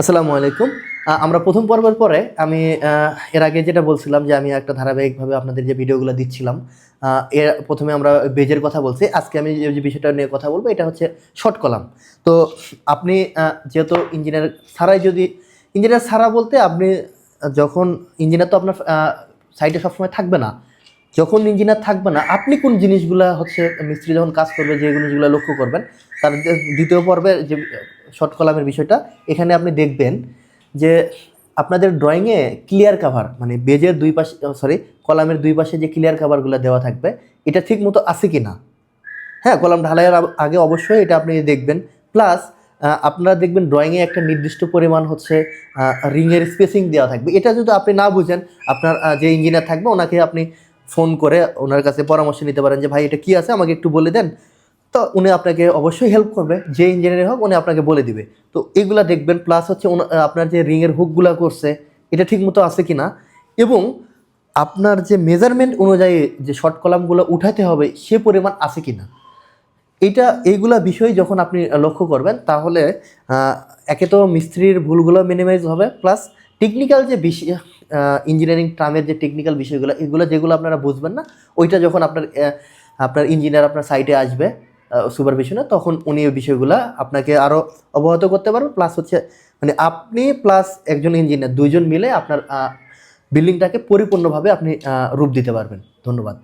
আসসালামু আলাইকুম। আমরা প্রথম পর্বের পরে আমি এর আগে যেটা বলছিলাম যে আমি একটা ধারাবাহিকভাবে আপনাদের যে ভিডিওগুলো দিচ্ছিলাম এর প্রথমে আমরা বেজের কথা বলছি। আজকে আমি যে বিষয়টা নিয়ে কথা বলব এটা হচ্ছে শর্ট কলাম তো আপনি যেহেতু ইঞ্জিনিয়ার ছাড়াই যদি ইঞ্জিনিয়ার ছাড়া বলতে আপনি যখন ইঞ্জিনিয়ার তো আপনার সাইটে সবসময় থাকবে না। যখন ইঞ্জিনিয়ার থাকবে না, আপনি কোন জিনিসগুলো হচ্ছে মিস্ত্রি যখন কাজ করবে, যে জিনিসগুলো লক্ষ্য করবেন, তার দ্বিতীয় পর্বের যে শর্ট কলামের বিষয়টা, এখানে আপনি দেখবেন যে আপনাদের ড্রয়িংয়ে ক্লিয়ার কাভার মানে বেজের দুই পাশে সরি কলামের দুই পাশে যে ক্লিয়ার কাভারগুলো দেওয়া থাকবে, এটা ঠিক মতো আছে কি না হ্যাঁ কলাম ঢালাইয়ের আগে অবশ্যই এটা আপনি দেখবেন। প্লাস আপনারা দেখবেন ড্রয়িংয়ে একটা নির্দিষ্ট পরিমাণ হচ্ছে রিংয়ের স্পেসিং দেওয়া থাকবে। এটা যদি আপনি না বুঝেন, আপনার যে ইঞ্জিনিয়ার থাকবে, ওনাকে আপনি ফোন করে ওনার কাছে পরামর্শ নিতে পারেন যে, ভাই, এটা কি আছে? আমাকে একটু বলে দেন। তো উনি আপনাকে অবশ্যই হেল্প করবে, যে ইঞ্জিনিয়ার হোক উনি আপনাকে বলে দিবে। তো এগুলা দেখবেন প্লাস হচ্ছে আপনার যে রিংয়ের হুকগুলা করছে, এটা ঠিক মতো আছে কি না এবং আপনার যে মেজারমেন্ট অনুযায়ী যে শর্ট কলামগুলো উঠাতে হবে, সে পরিমাণ আছে কি না এইটা, এইগুলা বিষয় যখন আপনি লক্ষ্য করবেন, তাহলে একে তো মিস্ত্রির ভুলগুলো মিনিমাইজ হবে প্লাস টেকনিক্যাল যে বিষয় ইঞ্জিনিয়ারিং ট্রামের যে টেকনিক্যাল বিষয়গুলো, এগুলো যেগুলো আপনারা বুঝবেন না, ওইটা যখন আপনার আপনার ইঞ্জিনিয়ার আপনার সাইটে আসবে সুপারভিশনে তখন উনি ওই বিষয়গুলো আপনাকে আরও অবহত করতে পারবেন প্লাস হচ্ছে মানে আপনি প্লাস একজন ইঞ্জিনিয়ার দুইজন মিলে আপনার বিল্ডিংটাকে পরিপূর্ণভাবে আপনি রূপ দিতে পারবেন। ধন্যবাদ।